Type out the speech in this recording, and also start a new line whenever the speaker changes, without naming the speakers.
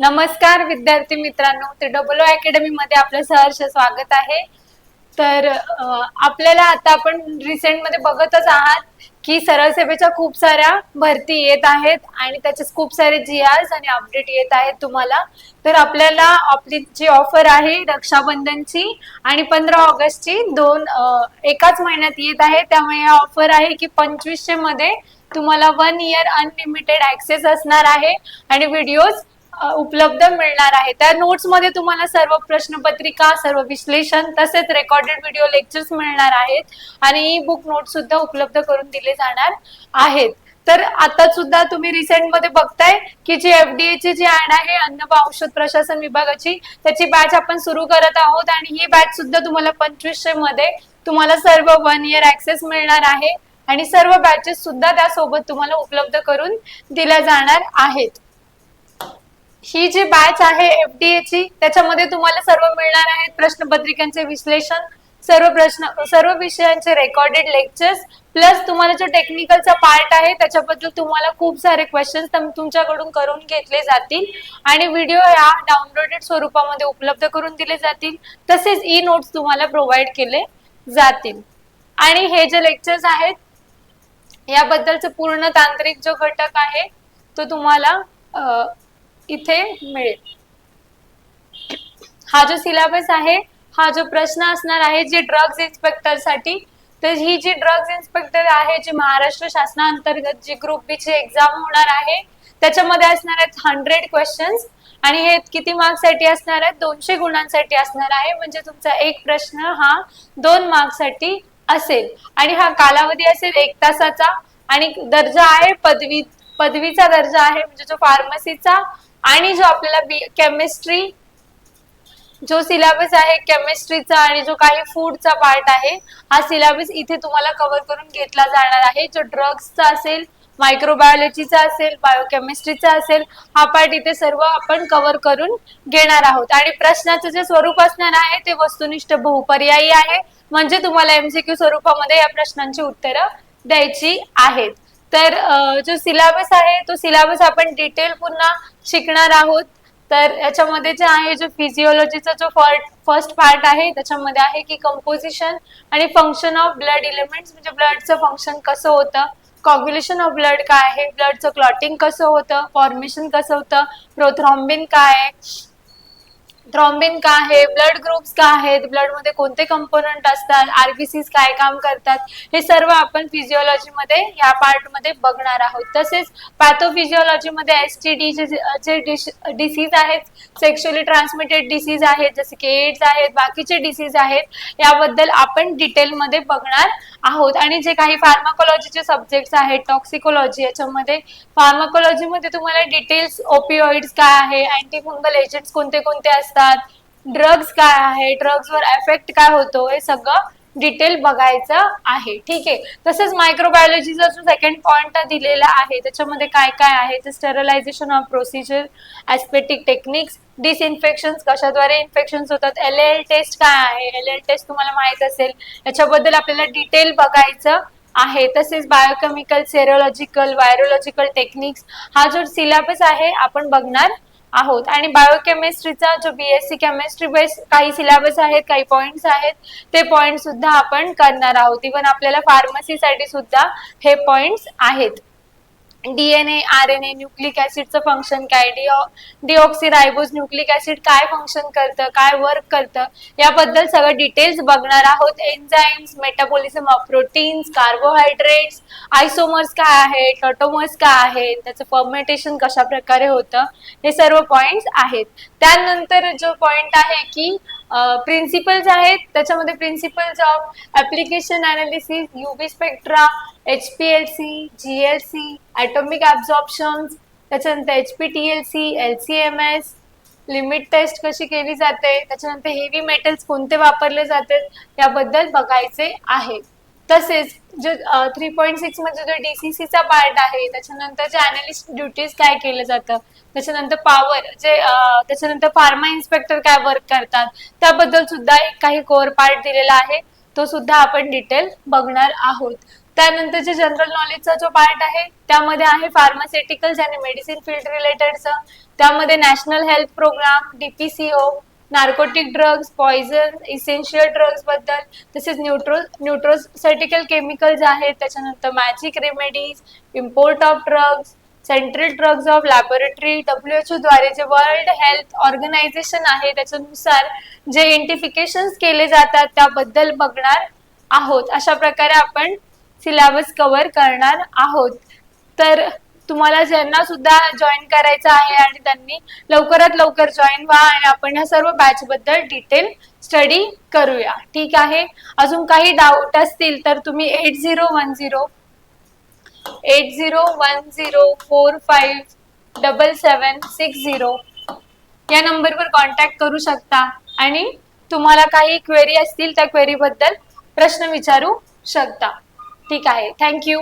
नमस्कार विद्यार्थी मित्रांनो. ते डबल अकॅडमी मध्ये आपलं सहर्ष स्वागत आहे. तर आपल्याला आता आपण रिसेंटमध्ये बघतच आहात की सरळ सेवेच्या खूप साऱ्या भरती येत आहेत आणि त्याचे खूप सारे जी आर्स आणि अपडेट येत आहेत तुम्हाला. तर आपल्याला आपली जी ऑफर आहे रक्षाबंधनची आणि पंधरा ऑगस्टची दोन एकाच महिन्यात येत आहे. त्यामुळे ऑफर आहे की पंचवीसशे मध्ये तुम्हाला वन इयर अनलिमिटेड ऍक्सेस असणार आहे आणि व्हिडिओज उपलब्ध मिळणार आहे. त्या नोट्समध्ये तुम्हाला सर्व प्रश्नपत्रिका सर्व विश्लेषण तसेच रेकॉर्डेड व्हिडिओ लेक्चर्स मिळणार आहेत आणि ई बुक नोट सुद्धा उपलब्ध करून दिले जाणार आहेत. तर आता सुद्धा तुम्ही रिसेंटमध्ये बघताय की जी एफडीए ची जी ऍड आहे अन्न व औषध प्रशासन विभागाची त्याची बॅच आपण सुरू करत आहोत आणि ही बॅच सुद्धा तुम्हाला पंचवीसशे मध्ये तुम्हाला सर्व वन इयर ऍक्सेस मिळणार आहे आणि सर्व बॅचेस सुद्धा त्यासोबत तुम्हाला उपलब्ध करून दिल्या जाणार आहेत. ही जी बॅच आहे एफडीए ची त्याच्यामध्ये तुम्हाला सर्व मिळणार आहेत प्रश्नपत्रिकांचे विश्लेषण सर्व प्रश्न सर्व विषयांचे रेकॉर्डेड लेक्चर्स प्लस तुम्हाला जो टेक्निकलचा पार्ट आहे त्याच्याबद्दल तुम्हाला खूप सारे क्वेश्चन्स तुमच्याकडून करून घेतले जातील. आणि व्हिडिओ या डाउनलोडेड स्वरूपामध्ये उपलब्ध करून दिले जातील. तसेच ई नोट्स तुम्हाला प्रोव्हाइड केले जातील. आणि हे जे लेक्चर्स आहेत याबद्दलचा पूर्ण तांत्रिक जो घटक आहे तो तुम्हाला इथे मिळेल. हा जो सिलेबस आहे हा जो प्रश्न असणार आहे जे ड्रग्ज इन्स्पेक्टरसाठी तर ही जी ड्रग्ज इन्स्पेक्टर आहे जी महाराष्ट्र शासनाअंतर्गत जी ग्रुप बी ची एक्झाम होणार आहे त्याच्यामध्ये असणार आहेत हंड्रेड क्वेश्चन्स आणि हे किती मार्क्ससाठी असणार आहेत दोनशे गुणांसाठी असणार आहे. म्हणजे तुमचा एक प्रश्न हा दोन मार्क्ससाठी असेल. आणि हा कालावधी असेल एक तासाचा. आणि दर्जा आहे पदवी पदवीचा दर्जा आहे म्हणजे जो फार्मसीचा आणि जो आपल्याला केमिस्ट्री जो सिलेबस आहे केमिस्ट्रीचा आणि जो काही फूडचा पार्ट आहे हा सिलेबस इथे तुम्हाला कव्हर करून घेतला जाणार आहे. जो ड्रग्सचा असेल मायक्रोबायोलॉजीचा असेल बायोकेमिस्ट्रीचा असेल हा पार्ट इथे सर्व आपण कव्हर करून घेणार आहोत. आणि प्रश्नाचं जे स्वरूप असणार आहे ते वस्तुनिष्ठ बहुपर्यायी आहे. म्हणजे तुम्हाला एमसीक्यू स्वरूपामध्ये या प्रश्नांची उत्तरं द्यायची आहेत. तर जो सिलेबस आहे तो सिलेबस आपण डिटेल पुन्हा शिकणार आहोत. तर याच्यामध्ये जे आहे जो फिजिओलॉजीचा जो फर्स्ट पार्ट आहे त्याच्यामध्ये आहे की कंपोजिशन आणि फंक्शन ऑफ ब्लड इलिमेंट्स म्हणजे ब्लडचं फंक्शन कसं होतं कॉग्युलेशन ऑफ ब्लड काय आहे ब्लडचं क्लॉटिंग कसं होतं फॉर्मेशन कसं होतं प्रोथ्रॉम्बिन काय आहे थ्रॉम्बिन का आहे ब्लड ग्रुप्स का आहेत ब्लडमध्ये कोणते कंपोनंट असतात आरबीसीस काय काम करतात हे सर्व आपण फिजिओलॉजी मध्ये या पार्टमध्ये बघणार आहोत. तसेच पॅथोफिजिओलॉजी मध्ये एस टी डी जे डिसीज आहेत सेक्शुअली ट्रान्समिटेड डिसीज आहेत जसे की एड्स आहेत बाकीचे डिसीज आहेत याबद्दल आपण डिटेल मध्ये बघणार आहोत. आणि जे काही फार्माकोलॉजीचे सब्जेक्ट्स आहेत टॉक्सिकोलॉजी याच्यामध्ये फार्माकोलॉजी मध्ये तुम्हाला डिटेल्स ओपिओइड्स काय आहे अँटीफुंगल एजंट्स कोणते कोणते असतात ड्रग्ज काय आहे? ड्रग्जवर एफेक्ट काय होतो? हे सगळं डिटेल बघायचं आहे. ठीक आहे? तसंच मायक्रोबायोलॉजीचा जो सेकंड पॉइंट दिलेला आहे. त्याच्यामध्ये काय काय आहे? तर sterilization of procedure aseptic techniques disinfection कशाद्वारे infection होतात? एल एल टेस्ट काय आहे? एल एल टेस्ट तुम्हाला माहीत असेल. याच्याबद्दल आपल्याला डिटेल बघायचं आहे. तसेच बायोकेमिकल सेरोलॉजिकल व्हायरोलॉजिकल टेक्निक्स हा जो सिलेबस आहे आपण बघणार आहोत. आणि बायोकेमिस्ट्रीचा जो बीएससी केमिस्ट्री बेस काही सिलेबस आहेत काही पॉइंट्स आहेत ते पॉइंट सुद्धा आपण करणार आहोत. इव्हन आपल्याला फार्मसीसाठी सुद्धा हे पॉइंट्स आहेत. DNA R N A nucleic ऍसिडचं function काय? डिओ डिऑक्सिरायबोज न्यूक्लिक ऍसिड काय फंक्शन करतं? काय वर्क करतं? याबद्दल सगळं डिटेल्स बघणार आहोत. Enzymes metabolism of proteins carbohydrates isomers काय आहेत? ऑटोमर्स काय आहे त्याचं फर्मेटेशन कशा प्रकारे होतं? हे सर्व पॉइंट्स आहेत. त्यानंतर जो पॉइंट आहे की प्रिन्सिपल्स आहेत. त्याच्यामध्ये principles of application analysis UV spectra H P L C G L C atomic absorption त्याच्यानंतर H P T L C L C M S limit test कशी केली जाते त्याच्यानंतर हेवी मेटल्स कोणते वापरले जातात याबद्दल बघायचे आहे. तसेच जो थ्री पॉईंट सिक्समध्ये जो डीसीसीचा पार्ट आहे त्याच्यानंतर जे अनालिस्ट ड्युटीज काय केलं जातं त्याच्यानंतर पॉवर जे त्याच्यानंतर फार्मा इन्स्पेक्टर काय वर्क करतात त्याबद्दल सुद्धा एक काही कोर पार्ट दिलेला आहे. तो सुद्धा आपण डिटेल बघणार आहोत. त्यानंतर जे जनरल नॉलेजचा जो पार्ट आहे त्यामध्ये आहे फार्मास्युटिकल्स आणि मेडिसिन फील्ड रिलेटेडचं त्यामध्ये national health programme DPCO narcotic drugs poison essential ड्रग्जबद्दल. तसेच न्यूट्रो न्यूट्रोसर्टिकल केमिकल्स आहेत. त्याच्यानंतर magic remedies import of drugs central drugs of laboratory W H द्वारे जे वर्ल्ड हेल्थ ऑर्गनायझेशन आहे त्याच्यानुसार जे इंटिफिकेशन केले जातात त्याबद्दल बघणार आहोत. अशा प्रकारे आपण सिलेबस कव्हर करणार आहोत. तर तुम्हाला ज्यांना सुद्धा जॉईन करायचं आहे आणि त्यांनी लवकरात लवकर जॉईन व्हा आणि आपण ह्या सर्व बॅच बद्दल डिटेल स्टडी करूया. ठीक आहे? अजून काही डाऊट असतील तर तुम्ही eight zero one zero eight zero one zero four five double seven six zero या नंबरवर कॉन्टॅक्ट करू शकता. आणि तुम्हाला काही क्वेरी असतील त्या क्वेरीबद्दल प्रश्न विचारू शकता. ठीक आहे? थँक्यू